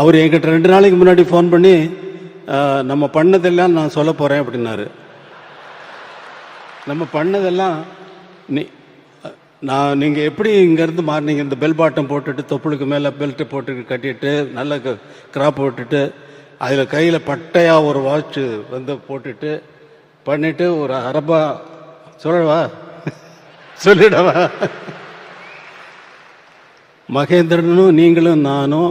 அவர் என்கிட்ட ரெண்டு நாளைக்கு முன்னாடி ஃபோன் பண்ணி நம்ம பண்ணதெல்லாம் நான் சொல்ல போகிறேன் அப்படின்னாரு. நம்ம பண்ணதெல்லாம் நீ நான் நீங்கள் எப்படி இங்கேருந்து மாறினீங்க? இந்த பெல் பாட்டம் போட்டுட்டு தொப்புளுக்கு மேலே பெல்ட்டு போட்டு கட்டிட்டு நல்ல கிராப் போட்டுட்டு அதில் கையில் பட்டையாக ஒரு வாட்ச்சு வந்து போட்டுட்டு பண்ணிவிட்டு ஒரு அரபா சொல்லவா? சொல்லிடவா? மகேந்திரனும் நீங்களும் நானும்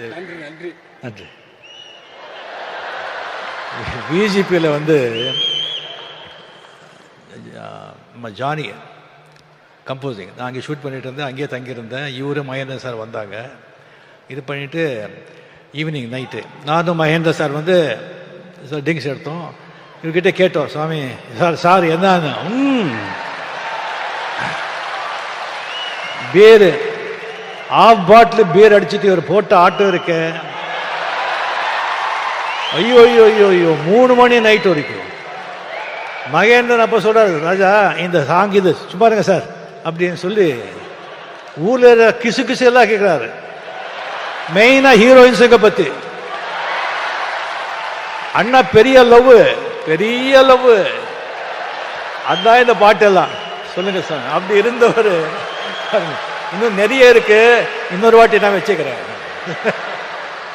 நன்றி பிஜேபியில் வந்து நம்ம ஜானி கம்போசிங் நான் அங்கே ஷூட் பண்ணிட்டு இருந்தேன் அங்கேயே தங்கியிருந்தேன். இவரு மகேந்திரன் சார் வந்தாங்க. இது பண்ணிட்டு ஈவினிங் நைட்டு நானும் மகேந்திர சார் வந்து சார் ட்ரிங்க்ஸ் எடுத்தோம். இவர்கிட்ட கேட்டோம் சுவாமி சார் சார் என்ன ம் பீர் ஆஃப் பாட்டில் பீர் அடிச்சுட்டு இவர் போட்ட ஆட்டோ இருக்கு. ஐயோ ஐயோ ஐயோ ஐயோ மூணு மணி நைட் வரைக்கும். மகேந்திரன் அப்போ சொல்கிறார் ராஜா இந்த சாங் இது சும்மா இருங்க சார் அப்படின்னு சொல்லி ஊரில் இருக்கிற கிசு கிசு எல்லாம் கேட்குறாரு மெயினாக ஹீரோயின்ஸுங்க பற்றி அண்ணா பெரிய லவ் பெரிய லவ் அதான் இந்த பாட்டெல்லாம். சொல்லுங்க சார். அப்படி இருந்தவர். இன்னும் நிறைய இருக்கு. இன்னொரு வாட்டி நான் வச்சுக்கிறேன்.